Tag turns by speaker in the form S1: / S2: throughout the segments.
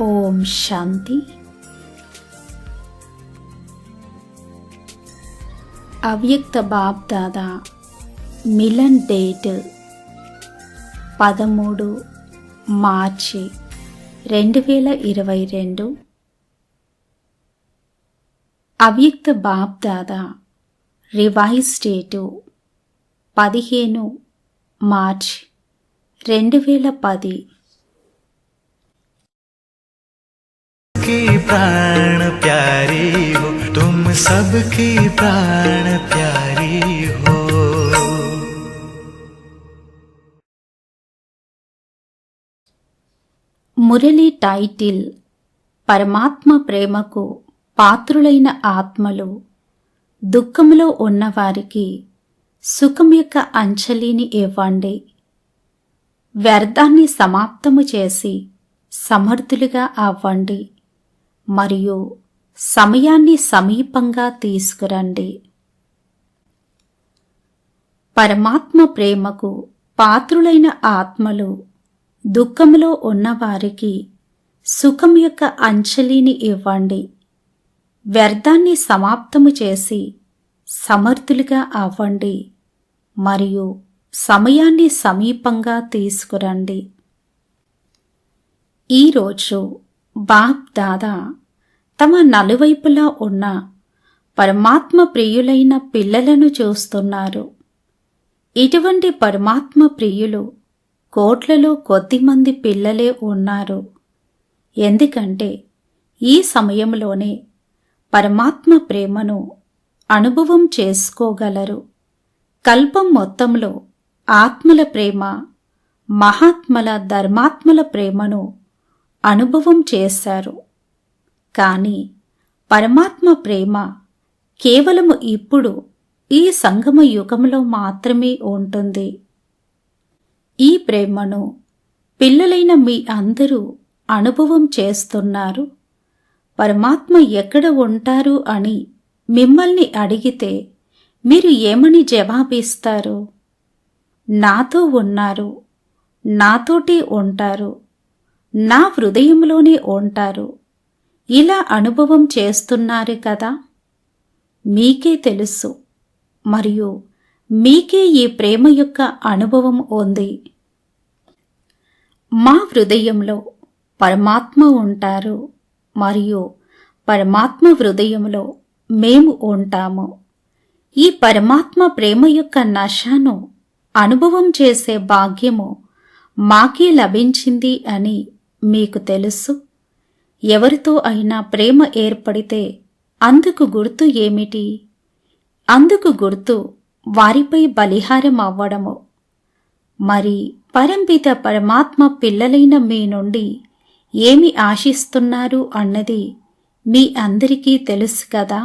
S1: ఓం శాంతి. అవ్యక్త బాబ్ దాదా melon date పదమూడు మార్చి రెండు వేల ఇరవై రెండు. అవ్యక్త బాబ్ దాదా రివైజ్ డేటు పదిహేను మార్చ్ రెండు వేల పది.
S2: प्राण प्यारी हो तुम सबकी प्राण प्यारी हो
S1: మురళి టైటిల్ పరమాత్మ ప్రేమకు పాత్రులైన ఆత్మలు దుఃఖములో ఉన్నవారికి సుఖం యొక్క అంచలిని ఇవ్వండి వ్యర్థాన్ని సమాప్తము చేసి సమర్థులుగా అవ్వండి మరియు సమయాన్ని సమీపంగా తీసుకురండి. పరమాత్మ ప్రేమకు పాత్రులైన ఆత్మలు దుఃఖంలో ఉన్నవారికి సుఖం యొక్క అంచలిని ఇవ్వండి. వ్యర్థాన్ని సమాప్తము చేసి సమర్థులుగా అవ్వండి. మరియు సమయాన్ని సమీపంగా తీసుకురండి. ఈరోజు బాప్ దాదా తమ నలువైపులా ఉన్న పరమాత్మ ప్రియులైన పిల్లలను చూస్తున్నారు. ఇటువంటి పరమాత్మ ప్రియులు కోట్లలో కొద్దిమంది పిల్లలే ఉన్నారు. ఎందుకంటే ఈ సమయంలోనే పరమాత్మ ప్రేమను అనుభవం చేసుకోగలరు. కల్పం మొత్తంలో ఆత్మల ప్రేమ మహాత్మల ధర్మాత్మల ప్రేమను అనుభవం చేశారు. కానీ పరమాత్మ ప్రేమ కేవలము ఇప్పుడు ఈ సంగమ యుగంలో మాత్రమే ఉంటుంది. ఈ ప్రేమను పిల్లలైన మీ అందరూ అనుభవం చేస్తున్నారు. పరమాత్మ ఎక్కడ ఉంటారు అని మిమ్మల్ని అడిగితే మీరు ఏమని జవాబిస్తారు? నాతో ఉన్నారు. నాతోటి ఉంటారు. నా హృదయంలోనే ఉంటారు. ఇలా అనుభవం చేస్తున్నారు కదా? మీకే తెలుసు. మరియు మీకే ఈ ప్రేమ యొక్క అనుభవం ఉంది. మా హృదయంలో పరమాత్మ ఉంటారు. మరియు పరమాత్మ హృదయంలో మేము ఉంటాము. ఈ పరమాత్మ ప్రేమ యొక్క నశాను అనుభవం చేసే భాగ్యము మాకే లభించింది అని మీకు తెలుసు. ఎవరితో అయినా ప్రేమ ఏర్పడితే అందుకు గుర్తు ఏమిటి? అందుకు గుర్తు వారిపై బలిహారం అవ్వడము. మరి పరంపిత పరమాత్మ పిల్లలైన మీ నుండి ఏమి ఆశిస్తున్నారు అన్నది మీ అందరికీ తెలుసు కదా?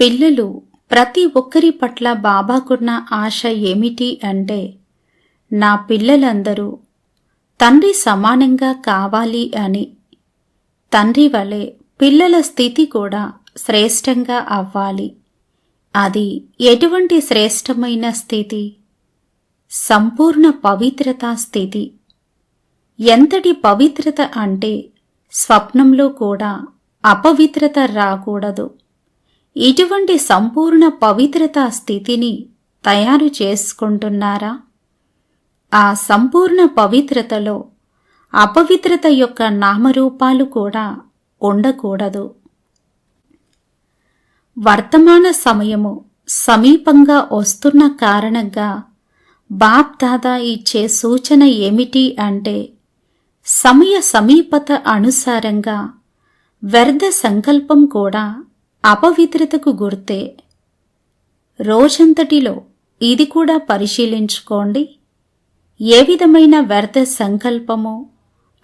S1: పిల్లలు ప్రతి ఒక్కరి పట్ల బాబాకున్న ఆశ ఏమిటి అంటే నా పిల్లలందరూ తండ్రి సమానంగా కావాలి అని. తండ్రి వలె పిల్లల స్థితి కూడా శ్రేష్టంగా అవ్వాలి. అది ఎటువంటి శ్రేష్టమైన స్థితి? సంపూర్ణ పవిత్రత స్థితి. ఎంతటి పవిత్రత అంటే స్వప్నంలో కూడా అపవిత్రత రాకూడదు. ఇటువంటి సంపూర్ణ పవిత్రతా స్థితిని తయారు చేసుకుంటున్నారా? ఆ సంపూర్ణ పవిత్రతలో అపవిత్రత యొక్క నామరూపాలు కూడా ఉండకూడదు. వర్తమాన సమయము సమీపంగా వస్తున్న కారణంగా బాప్ దాదా ఇచ్చే సూచన ఏమిటి అంటే సమయ సమీపత అనుసారంగా వ్యర్థ సంకల్పం కూడా అపవిత్రతకు గుర్తే. రోజంతటిలో ఇది కూడా పరిశీలించుకోండి. ఏ విధమైన వ్యర్థ సంకల్పము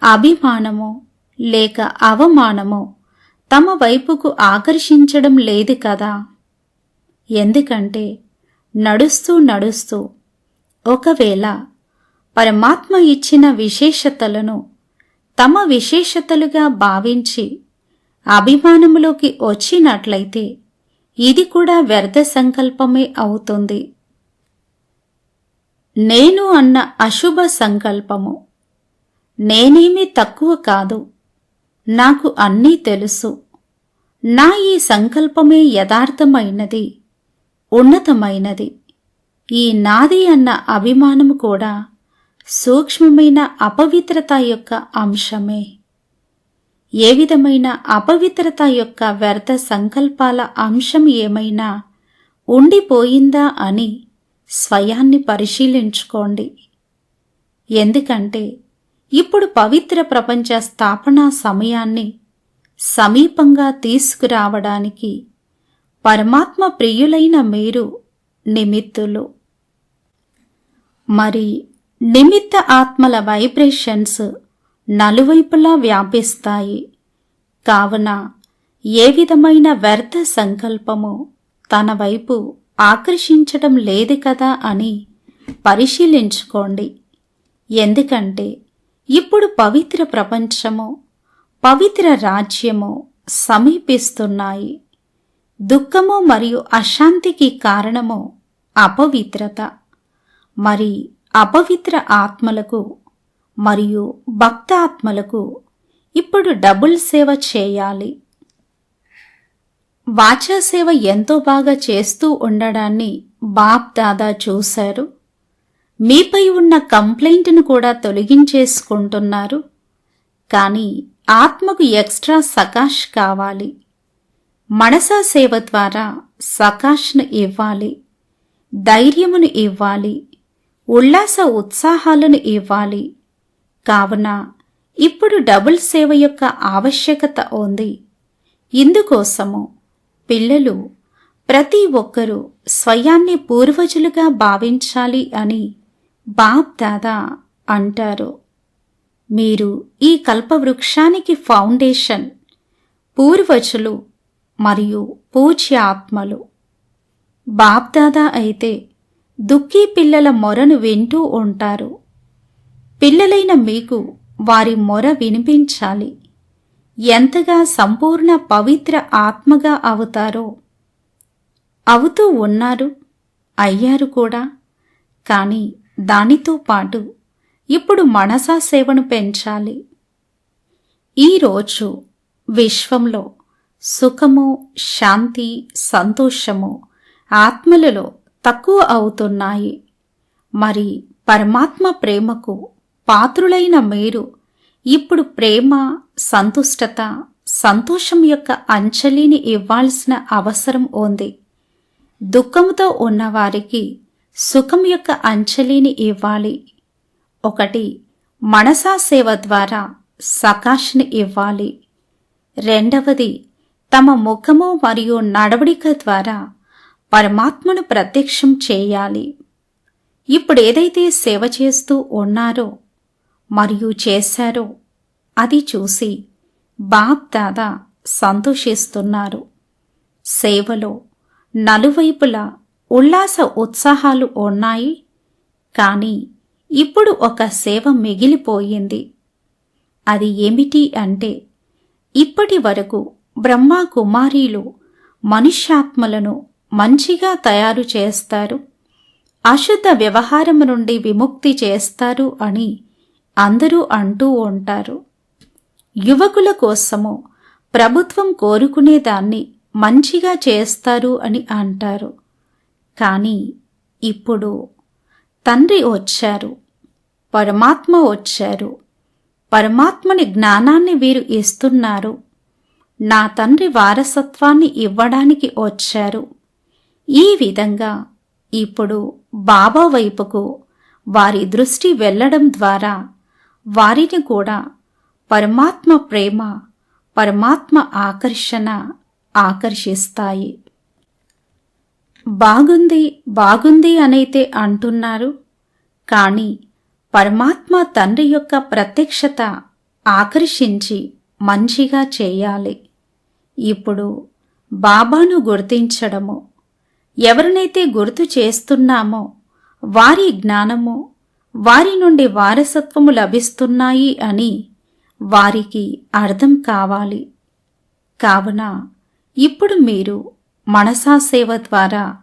S1: అభిమానమో లేక అవమానమో తమ వైపుకు ఆకర్షించడం లేదు కదా. ఎందుకంటే నడుస్తూ నడుస్తూ ఒకవేళ పరమాత్మ ఇచ్చిన విశేషతలను తమ విశేషతలుగా భావించి అభిమానములోకి వచ్చినట్లయితే ఇది కూడా వ్యర్థ సంకల్పమే అవుతుంది. నేను అన్న అశుభ సంకల్పము. నేనేమీ తక్కువ కాదు. నాకు అన్నీ తెలుసు. నా ఈ సంకల్పమే యథార్థమైనది ఉన్నతమైనది. ఈ నాది అన్న అభిమానం కూడా సూక్ష్మమైన అపవిత్రత యొక్క అంశమే. ఏ విధమైన అపవిత్రత యొక్క వ్యర్థ సంకల్పాల అంశం ఏమైనా ఉండిపోయిందా అని స్వయాన్ని పరిశీలించుకోండి. ఎందుకంటే ఇప్పుడు పవిత్ర ప్రపంచ స్థాపనా సమయాన్ని సమీపంగా తీసుకురావడానికి పరమాత్మ ప్రియులైన మీరు నిమిత్తులు. మరి నిమిత్త ఆత్మల వైబ్రేషన్స్ నలువైపులా వ్యాపిస్తాయి. కావున ఏ విధమైన వ్యర్థ సంకల్పము తన వైపు ఆకర్షించడం లేదు కదా అని పరిశీలించుకోండి. ఎందుకంటే ఇప్పుడు పవిత్ర ప్రపంచము పవిత్ర రాజ్యము సమీపిస్తున్నాయి. దుఃఖము మరియు అశాంతికి కారణము అపవిత్రత. మరి అపవిత్ర ఆత్మలకు మరియు భక్త ఆత్మలకు ఇప్పుడు డబుల్ సేవ చేయాలి. వాచాసేవ ఎంతో బాగా చేస్తూ ఉండడాన్ని బాప్ దాదా చూశారు. మీపై ఉన్న కంప్లైంట్ను కూడా తొలగించేసుకుంటున్నారు. కానీ ఆత్మకు ఎక్స్ట్రా సకాష్ కావాలి. మనసా సేవ ద్వారా సకాష్ను ఇవ్వాలి. ధైర్యమును ఇవ్వాలి. ఉల్లాస ఉత్సాహాలను ఇవ్వాలి. కావున ఇప్పుడు డబుల్ సేవ యొక్క ఆవశ్యకత ఉంది. ఇందుకోసము పిల్లలు ప్రతి ఒక్కరూ స్వయాన్ని పూర్వజులుగా భావించాలి అని బాప్ దాదా అంటారు. మీరు ఈ కల్పవృక్షానికి ఫౌండేషన్ పూర్వజులు మరియు పూజ్య ఆత్మలు బాప్దాదా అయితే దుఃఖీ పిల్లల మొరను వింటూ ఉంటారు. పిల్లలైన మీకు వారి మొర వినిపించాలి. ఎంతగా సంపూర్ణ పవిత్ర ఆత్మగా అవుతారో. అవుతూ ఉన్నారు అయ్యారు కూడా. కానీ దానితో పాటు ఇప్పుడు మనసా సేవను పెంచాలి. ఈరోజు విశ్వంలో సుఖము శాంతి సంతోషము ఆత్మలలో తక్కువ అవుతున్నాయి. మరి పరమాత్మ ప్రేమకు పాత్రులైన మీరు ఇప్పుడు ప్రేమ సంతుష్టత సంతోషం యొక్క అంచలిని ఇవ్వాల్సిన అవసరం ఉంది. దుఃఖంతో ఉన్నవారికి సుఖం యొక్క అంచలిని ఇవ్వాలి. ఒకటి మనసా సేవ ద్వారా సకాష్ని ఇవ్వాలి. రెండవది తమ ముఖము మరియు నడవడిక ద్వారా పరమాత్మను ప్రత్యక్షం చేయాలి. ఇప్పుడు ఏదైతే సేవ చేస్తూ ఉన్నారో మరియు చేశారో. అది చూసి బాప్ దాదా సంతోషిస్తున్నారు. సేవలో నలువైపులా ఉల్లాస ఉత్సాహాలు ఉన్నాయి. కానీ ఇప్పుడు ఒక సేవ మిగిలిపోయింది. అది ఏమిటి అంటే ఇప్పటి వరకు బ్రహ్మ కుమారీలు మనుష్యాత్మలను మంచిగా తయారు చేస్తారు. అశుద్ధ వ్యవహారం నుండి విముక్తి చేస్తారు అని అందరూ అంటూ ఉంటారు. యువకుల కోసము ప్రభుత్వం కోరుకునేదాన్ని మంచిగా చేస్తారు అని అంటారు. కానీ ఇప్పుడు తండ్రి వచ్చారు పరమాత్మ వచ్చారు. పరమాత్మని జ్ఞానాన్ని వీరు ఇస్తున్నారు. నా తండ్రి వారసత్వాన్ని ఇవ్వడానికి వచ్చారు. ఈ విధంగా ఇప్పుడు బాబా వైపుకు వారి దృష్టి వెళ్ళడం ద్వారా వారిని కూడా పరమాత్మ ప్రేమ పరమాత్మ ఆకర్షణ ఆకర్షిస్తాయి. బాగుంది బాగుంది అనైతే అంటున్నారు. కానీ పరమాత్మ తండ్రి యొక్క ప్రత్యక్షత ఆకర్షించి మంచిగా చేయాలి. ఇప్పుడు బాబాను గుర్తించడము ఎవరినైతే గుర్తు చేస్తున్నామో వారి జ్ఞానము వారి నుండి వారసత్వము లభిస్తున్నాయి అని వారికి అర్థం కావాలి. కావున ఇప్పుడు మీరు మనసా సేవ ద్వారా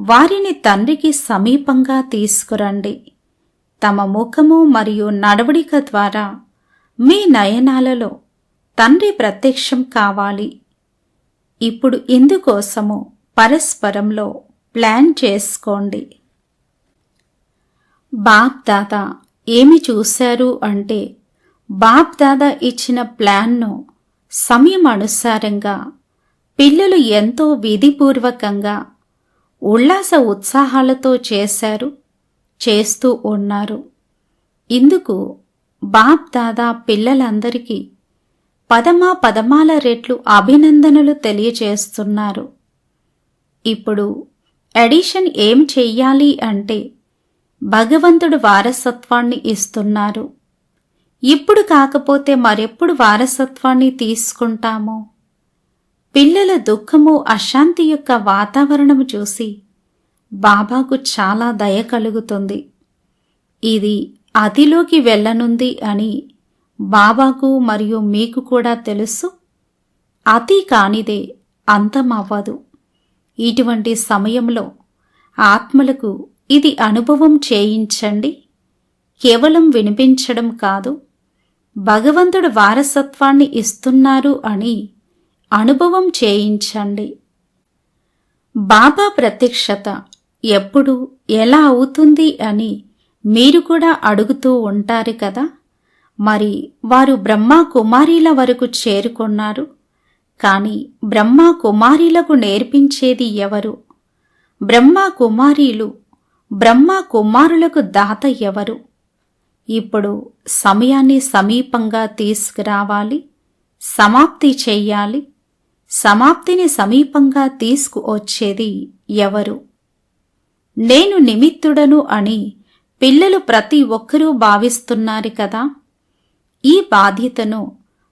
S1: వారిని తండ్రికి సమీపంగా తీసుకురండి. తమ ముఖము మరియు నడవడిక ద్వారా మీ నయనాలలో తండ్రి ప్రత్యక్షం కావాలి. ఇప్పుడు ఇందుకోసము పరస్పరంలో ప్లాన్ చేసుకోండి. బాప్ దాదా ఏమి చూశారు అంటే బాప్ దాదా ఇచ్చిన ప్లాన్ను సమయం అనుసారంగా పిల్లలు ఎంతో విధిపూర్వకంగా ఉల్లాస ఉత్సాహాలతో చేశారు చేస్తూ ఉన్నారు. ఇందుకు బాప్ దాదా పిల్లలందరికీ పదమా పదమాల రెట్లు అభినందనలు తెలియచేస్తున్నారు ఇప్పుడు ఎడిషన్ ఏం చెయ్యాలి అంటే భగవంతుడు వారసత్వాన్ని ఇస్తున్నారు. ఇప్పుడు కాకపోతే మరెప్పుడు వారసత్వాన్ని తీసుకుంటామో? పిల్లల దుఃఖము అశాంతి యొక్క వాతావరణము చూసి బాబాకు చాలా దయ కలుగుతుంది. ఇది అతిలోకి వెళ్ళనుంది అని బాబాకు మరియు మీకు కూడా తెలుసు? అతి కానిదే అంతమవ్వదు. ఇటువంటి సమయంలో ఆత్మలకు ఇది అనుభవం చేయించండి. కేవలం వినిపించడం కాదు. భగవంతుడు వారసత్వాన్ని ఇస్తున్నారు అని అనుభవం చేయించండి. బాబా ప్రత్యక్షత ఎప్పుడు ఎలా అవుతుంది అని మీరు కూడా అడుగుతూ ఉంటారు కదా. మరి వారు బ్రహ్మ కుమారీల వరకు చేరుకున్నారు. కాని బ్రహ్మ కుమారీలకు నేర్పించేది ఎవరు? బ్రహ్మ కుమారీలు బ్రహ్మ కుమారులకు దాత ఎవరు? ఇప్పుడు సమయాన్ని సమీపంగా తీసుకురావాలి సమాప్తి చెయ్యాలి సమాప్తిని సమీపంగా తీసుకువచ్చేది ఎవరు? నేను నిమిత్తుడను అని పిల్లలు ప్రతి ఒక్కరూ భావిస్తున్నారు కదా. ఈ బాధ్యతను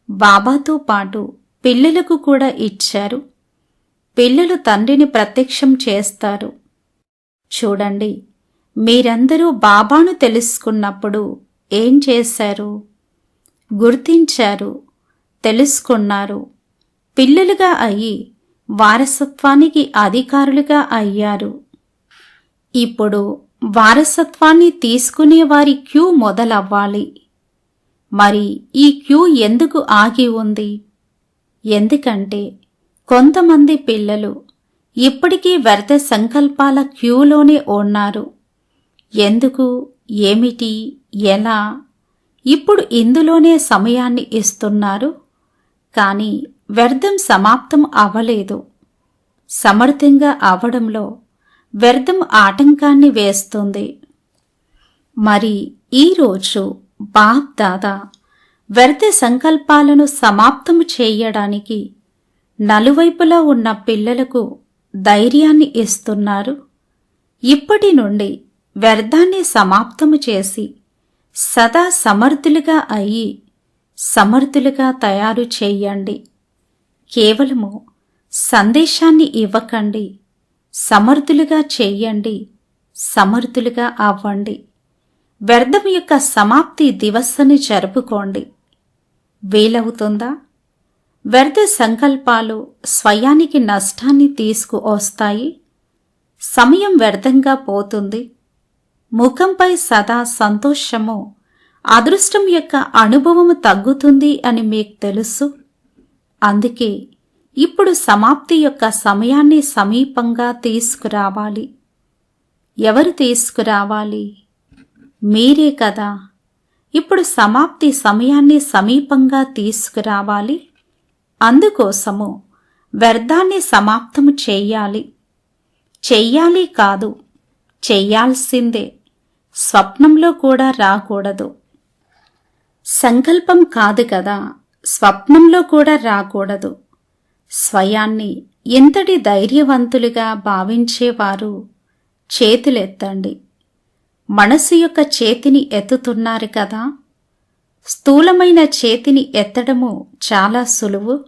S1: బాబాతో పాటు పిల్లలకు కూడా ఇచ్చారు. పిల్లలు తండ్రిని ప్రత్యక్షం చేస్తారు. చూడండి మీరందరూ బాబాను తెలుసుకున్నప్పుడు ఏం చేశారు? గుర్తించారు తెలుసుకున్నారు. పిల్లలుగా అయ్యి వారసత్వానికి అధికారులుగా అయ్యారు. ఇప్పుడు వారసత్వాన్ని తీసుకునే వారి క్యూ మొదలవ్వాలి. మరి ఈ క్యూ ఎందుకు ఆగి ఉంది? ఎందుకంటే కొంతమంది పిల్లలు ఇప్పటికీ వ్యర్థ సంకల్పాల క్యూలోనే ఉన్నారు. ఎందుకు ఏమిటి ఎలా ఇప్పుడు ఇందులోనే సమయాన్ని ఇస్తున్నారు. కానీ వ్యర్థం సమాప్తం అవ్వలేదు. సమర్థంగా అవడంలో వ్యర్థం ఆటంకాన్ని వేస్తుంది. మరి ఈరోజు బాప్ దాదా వ్యర్థ సంకల్పాలను సమాప్తం చేయడానికి నలువైపులా ఉన్న పిల్లలకు ధైర్యాన్ని ఇస్తున్నారు. ఇప్పటి నుండి వ్యర్థాన్ని సమాప్తము చేసి సదా సమర్థులుగా అయి సమర్థులుగా తయారు చేయండి. కేవలము సందేశాన్ని ఇవ్వకండి. సమర్థులుగా చేయండి. సమర్థులుగా అవ్వండి. వ్యర్థం యొక్క సమాప్తి దివస్సుని జరుపుకోండి. వీలవుతుందా? వ్యర్థ సంకల్పాలు స్వయానికి నష్టాన్ని తీసుకువస్తాయి. సమయం వ్యర్థంగా పోతుంది. ముఖంపై సదా సంతోషము. అదృష్టం యొక్క అనుభవము తగ్గుతుంది అని మీకు తెలుసు. అందుకే ఇప్పుడు సమాప్తి యొక్క సమయాన్ని సమీపంగా తీసుకురావాలి. ఎవరు తీసుకురావాలి? మీరే కదా. ఇప్పుడు సమాప్తి సమయాన్ని సమీపంగా తీసుకురావాలి. అందుకోసము వ్యర్థాన్ని సమాప్తము చేయాలి. చెయ్యాలి కాదు చెయ్యాల్సిందే. స్వప్నంలో కూడా రాకూడదు. సంకల్పం కాదు కదా స్వప్నంలో కూడా రాకూడదు. స్వయాన్ని ఎంతటి ధైర్యవంతులుగా భావించేవారు చేతులెత్తండి. మనసు యొక్క చేతిని ఎత్తుతున్నారు కదా స్థూలమైన చేతిని ఎత్తడము చాలా సులువు.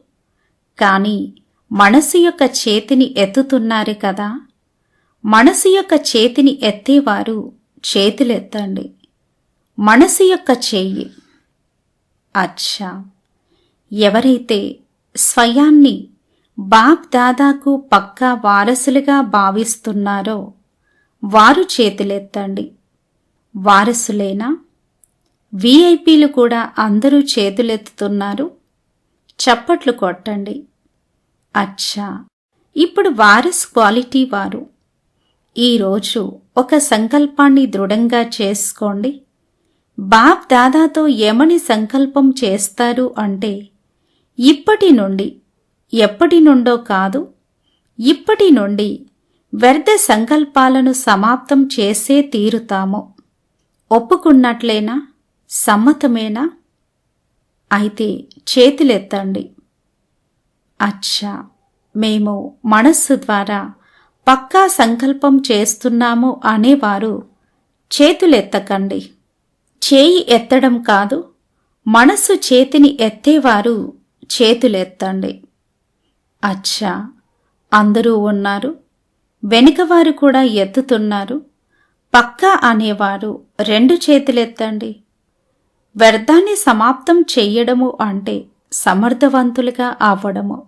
S1: కానీ మనసు యొక్క చేతిని ఎత్తుతున్నారు కదా మనసు యొక్క చేతిని ఎత్తేవారు చేతులెత్తండి. మనసు యొక్క చేయి. అచ్చా! ఎవరైతే స్వయాన్ని బాప్ దాదాకు పక్కా వారసులుగా భావిస్తున్నారో వారు చేతులెత్తండి. వారసులేనా? విఐపీలు కూడా అందరూ చేతులెత్తుతున్నారు. చప్పట్లు కొట్టండి. అచ్చా! ఇప్పుడు వారస్ క్వాలిటీ వారు. ఈరోజు ఒక సంకల్పాన్ని దృఢంగా చేసుకోండి. బాప్ దాదాతో ఏమని సంకల్పం చేస్తారు అంటే ఇప్పటి నుండి ఎప్పటి నుండో కాదు ఇప్పటి నుండి వ్యర్థ సంకల్పాలను సమాప్తం చేసే తీరుతాము. ఒప్పుకున్నట్లేనా? సమ్మతమేనా? అయితే చేతులెత్తండి. అచ్చా మేము మనస్సు ద్వారా పక్కా సంకల్పం చేస్తున్నాము అనేవారు చేతులెత్తకండి. చేయి ఎత్తడం కాదు మనస్సు చేతిని ఎత్తేవారు చేతులెత్తండి. అచ్చా అందరూ ఉన్నారు వెనుకవారు కూడా ఎత్తుతున్నారు పక్కా అనేవారు రెండు చేతులెత్తండి. వ్యర్థాన్ని సమాప్తం చెయ్యడము అంటే సమర్థవంతులుగా అవ్వడము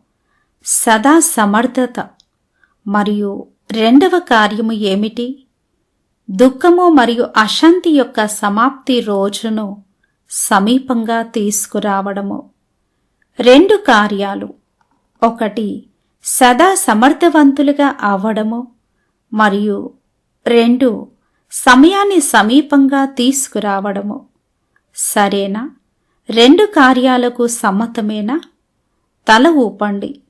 S1: సదా సమర్థత మరియు రెండవ కార్యము ఏమిటి? దుఃఖము మరియు అశాంతి యొక్క సమాప్తి రోజును సమీపంగా తీసుకురావడము. రెండు కార్యాలు. ఒకటి సదా సమర్థవంతులుగా అవ్వడము మరియు రెండు సమయాన్ని సమీపంగా తీసుకురావడము. సరేనా? రెండు కార్యాలకు సమ్మతమేనా? తల ఊపండి.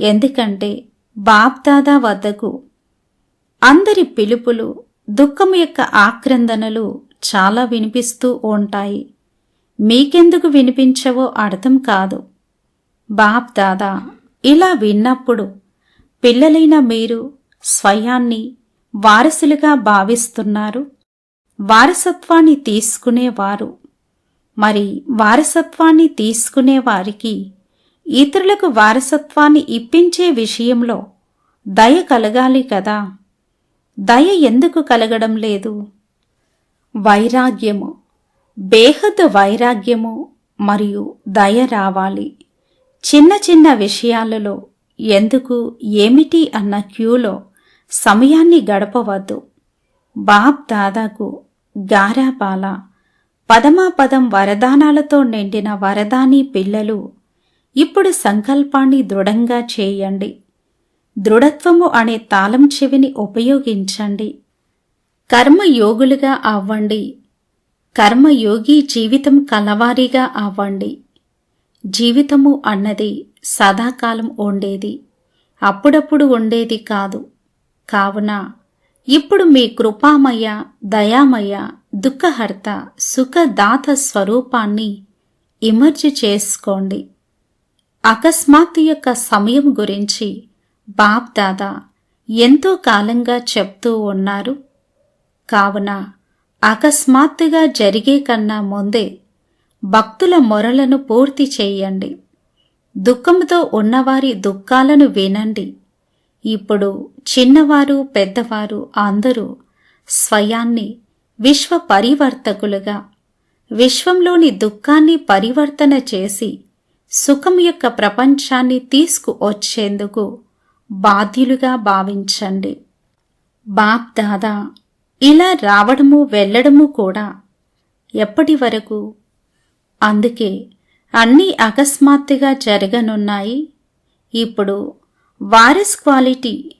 S1: ఎందుకంటే బాప్దాదా వద్దకు అందరి పిలుపులు దుఃఖం యొక్క ఆక్రందనలు చాలా వినిపిస్తూ ఉంటాయి. మీకెందుకు వినిపించవో అర్థం కాదు. బాప్ దాదా ఇలా విన్నప్పుడు పిల్లలైన మీరు స్వయాన్ని వారసులుగా భావిస్తున్నారు. వారసత్వాన్ని తీసుకునేవారు. మరి వారసత్వాన్ని తీసుకునే వారికి ఇతరులకు వారసత్వాన్ని ఇప్పించే విషయంలో దయ కలగాలి కదా. దయ ఎందుకు కలగడం లేదు? వైరాగ్యము బేహద్ వైరాగ్యము మరియు దయ రావాలి. చిన్న చిన్న విషయాలలో ఎందుకు ఏమిటి అన్న క్యూలో సమయాన్ని గడపవద్దు. బాబ్ దాదాకు గారాపాల పదమాపదం వరదానాలతో నిండిన వరదాని పిల్లలు ఇప్పుడు సంకల్పాన్ని దృఢంగా చేయండి. దృఢత్వము అనే తాళం చెవిని ఉపయోగించండి. కర్మయోగులుగా అవ్వండి. కర్మయోగి జీవితం కలవారిగా అవ్వండి. జీవితము అన్నది సదాకాలం ఉండేది. అప్పుడప్పుడు ఉండేది కాదు. కావున ఇప్పుడు మీ కృపామయ దయామయ దుఃఖహర్త సుఖదాత స్వరూపాన్ని ఇమర్జి చేసుకోండి. అకస్మాత్తు యొక్క సమయం గురించి బాప్ దాదా ఎంతో కాలంగా చెప్తూ ఉన్నారు. కావున అకస్మాత్తుగా జరిగే కన్నా ముందే భక్తుల మొరలను పూర్తి చేయండి. దుఃఖంతో ఉన్నవారి దుఃఖాలను వినండి. ఇప్పుడు చిన్నవారు పెద్దవారు అందరూ స్వయాన్ని విశ్వ పరివర్తకులుగా విశ్వంలోని దుఃఖాన్ని పరివర్తన చేసి సుఖం యొక్క ప్రపంచాన్ని తీసుకువచ్చేందుకు బాధ్యులుగా భావించండి. బాప్ దాదా ఇలా రావడము వెళ్ళడము కూడా ఎప్పటి వరకు? అందుకే అన్నీ అకస్మాత్తుగా జరగనున్నాయి. ఇప్పుడు వారస్ క్వాలిటీ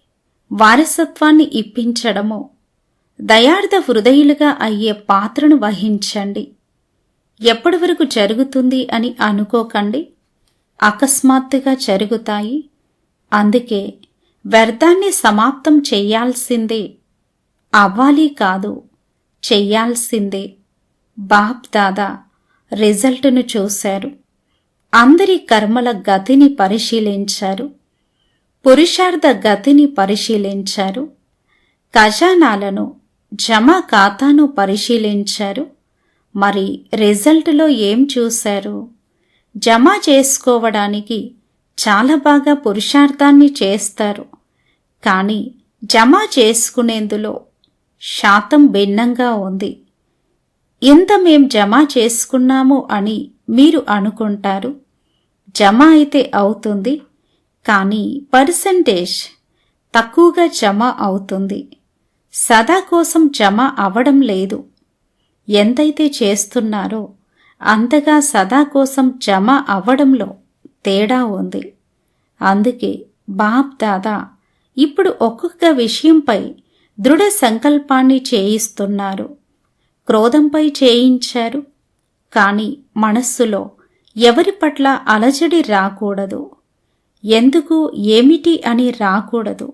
S1: వారసత్వాన్ని ఇప్పించడము దయార్థ హృదయులుగా అయ్యే పాత్రను వహించండి. ఎప్పటి వరకు జరుగుతుంది అని అనుకోకండి. అకస్మాత్తుగా జరుగుతాయి. అందుకే వ్యర్థాన్ని సమాప్తం చెయ్యాల్సిందే అవ్వాలి కాదు చెయ్యాల్సిందే బాప్ దాదా రిజల్టును చూశారు. అందరి కర్మల గతిని పరిశీలించారు. పురుషార్థ గతిని పరిశీలించారు. ఖజానాలను జమ ఖాతాను పరిశీలించారు. మరి రిజల్ట్లో ఏం చూశారు? జమ చేసుకోవడానికి చాలా బాగా పురుషార్థాన్ని చేస్తారు. కానీ జమ చేసుకునేందులో శాతం భిన్నంగా ఉంది. ఎంత మేం జమ చేసుకున్నాము అని మీరు అనుకుంటారు? జమ అయితే అవుతుంది. కానీ పర్సంటేజ్ తక్కువగా జమ అవుతుంది. సదా కోసం జమ అవడం లేదు. ఎంతైతే చేస్తున్నారో అంతగా సదా కోసం జమ అవ్వడంలో తేడా ఉంది. అందుకే బాప్ దాదా ఇప్పుడు ఒక్కొక్క విషయంపై దృఢ సంకల్పాన్ని చేయిస్తున్నారు. క్రోధంపై చేయించారు. కానీ మనస్సులో ఎవరి పట్ల అలజడి రాకూడదు. ఎందుకు ఏమిటి అని రాకూడదు.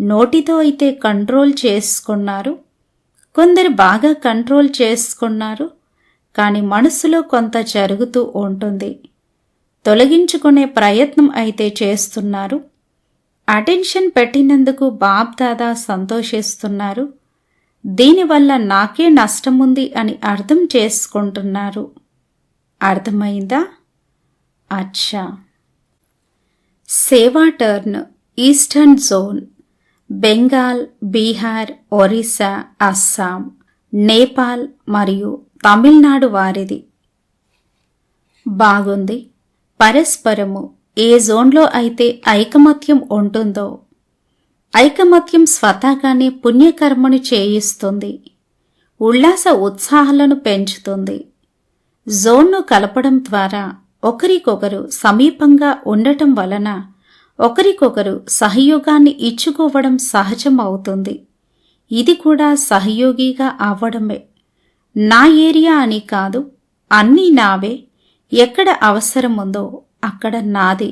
S1: నోటితో అయితే కంట్రోల్ చేసుకున్నారు. కొందరు బాగా కంట్రోల్ చేసుకున్నారు. కానీ మనసులో కొంత జరుగుతూ ఉంటుంది. తొలగించుకునే ప్రయత్నం అయితే చేస్తున్నారు. అటెన్షన్ పెట్టినందుకు బాబ్ దాదా సంతోషిస్తున్నారు. దీనివల్ల నాకే నష్టముంది అని అర్థం చేసుకుంటున్నారు. అర్థమైందా? అచ్చా. సేవా turn eastern zone Bengal Bihar Orissa Assam Nepal మరియు తమిళనాడు వారిది. బాగుంది. పరస్పరము ఏ జోన్లో అయితే ఐకమత్యం ఉంటుందో ఐకమత్యం స్వతహాగానే పుణ్యకర్మను చేయిస్తుంది ఉల్లాస ఉత్సాహాలను పెంచుతుంది. జోన్ను కలపడం ద్వారా ఒకరికొకరు సమీపంగా ఉండటం వలన ఒకరికొకరు సహయోగాన్ని ఇచ్చుకోవడం సహజం అవుతుంది ఇది కూడా సహయోగిగా అవ్వడమే నా ఏరియా అని కాదు అన్నీ నావే. ఎక్కడ అవసరం ఉందో అక్కడ నాది.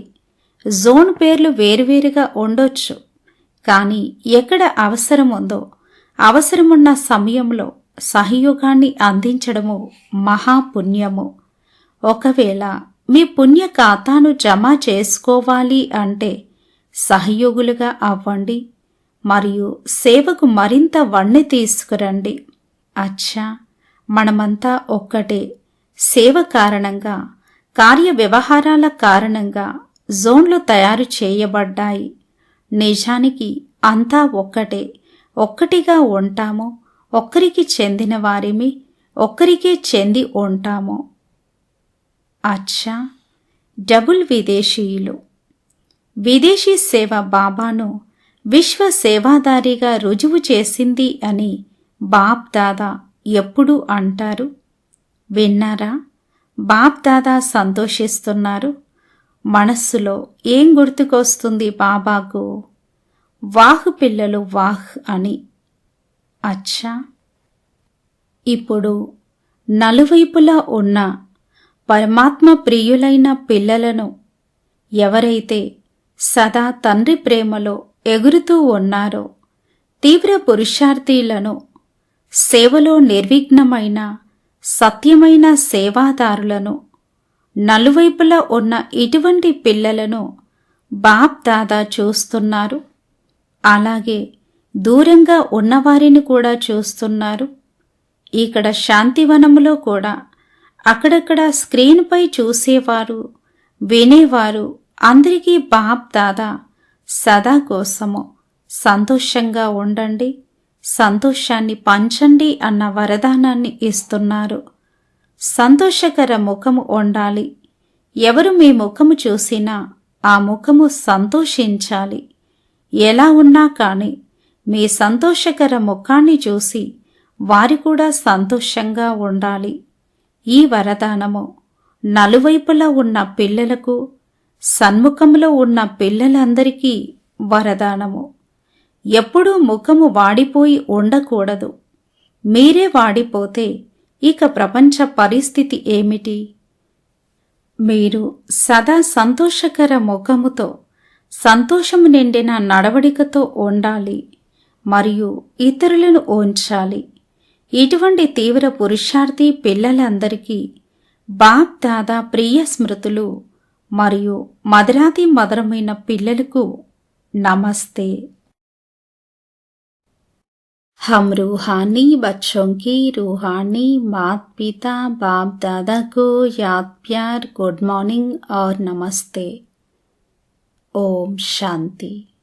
S1: జోన్ పేర్లు వేరువేరుగా ఉండొచ్చు కానీ ఎక్కడ అవసరం ఉందో అవసరమున్న సమయంలో సహయోగాన్ని అందించడము మహాపుణ్యము. ఒకవేళ మీ పుణ్య ఖాతాను జమ చేసుకోవాలి అంటే సహయోగులుగా అవ్వండి మరియు సేవకు మరింత వన్నె తీసుకురండి. అచ్చా! మనమంతా ఒక్కటే. సేవ కారణంగా కార్య వ్యవహారాల కారణంగా జోన్లు తయారు చేయబడ్డాయి. నిజానికి అంతా ఒక్కటే. ఒక్కటిగా ఉంటాము ఒక్కరికి చెందిన వారిమి ఒక్కరికే చెంది ఉంటాము. అచ్చా! డబుల్ విదేశీయులు. విదేశీ సేవ బాబాను విశ్వ సేవాదారిగా రుజువు చేసింది అని బాప్ దాదా ఎప్పుడు అంటారు? విన్నారా? బాప్ దాదా సంతోషిస్తున్నారు. మనస్సులో ఏం గుర్తుకొస్తుంది బాబాకు? వాహ్ పిల్లలు వాహ్ అని. అచ్చా. ఇప్పుడు నలువైపులా ఉన్న పరమాత్మ ప్రియులైన పిల్లలను ఎవరైతే సదా తండ్రి ప్రేమలో ఎగురుతూ ఉన్నారో తీవ్ర పురుషార్థీలను సేవలో నిర్విఘ్నమైన సత్యమైన సేవాదారులను నలువైపులా ఉన్న ఇటువంటి పిల్లలను బాప్ దాదా చూస్తున్నారు. అలాగే దూరంగా ఉన్నవారిని కూడా చూస్తున్నారు. ఇక్కడ శాంతివనములో కూడా అక్కడక్కడ స్క్రీన్పై చూసేవారు వినేవారు అందరికీ బాప్ దాదా సదా కోసము సంతోషంగా ఉండండి. సంతోషాన్ని పంచండి అన్న వరదానాన్ని ఇస్తున్నారు. సంతోషకర ముఖము ఉండాలి ఎవరు మీ ముఖము చూసినా ఆ ముఖము సంతోషించాలి. ఎలా ఉన్నా కానీ మీ సంతోషకర ముఖాన్ని చూసి వారి కూడా సంతోషంగా ఉండాలి. ఈ వరదానము నలువైపులా ఉన్న పిల్లలకు సన్ముఖంలో ఉన్న పిల్లలందరికీ వరదానము. ఎప్పుడూ ముఖము వాడిపోయి ఉండకూడదు. మీరే వాడిపోతే ఇక ప్రపంచ పరిస్థితి ఏమిటి? మీరు సదా సంతోషకర ముఖముతో సంతోషము నిండిన నడవడికతో ఉండాలి మరియు ఇతరులను ఓంచాలి ఇటువంటి తీవ్ర పురుషార్థి పిల్లలందరికీ బాప్ దాదా ప్రియ స్మృతులు మరియు మధురాతి మధురమైన పిల్లలకు నమస్తే. हम रूहानी बच्चों की रूहानी मात पिता बाप दादा को याद प्यार, गुड मॉर्निंग और नमस्ते। ओम शांति।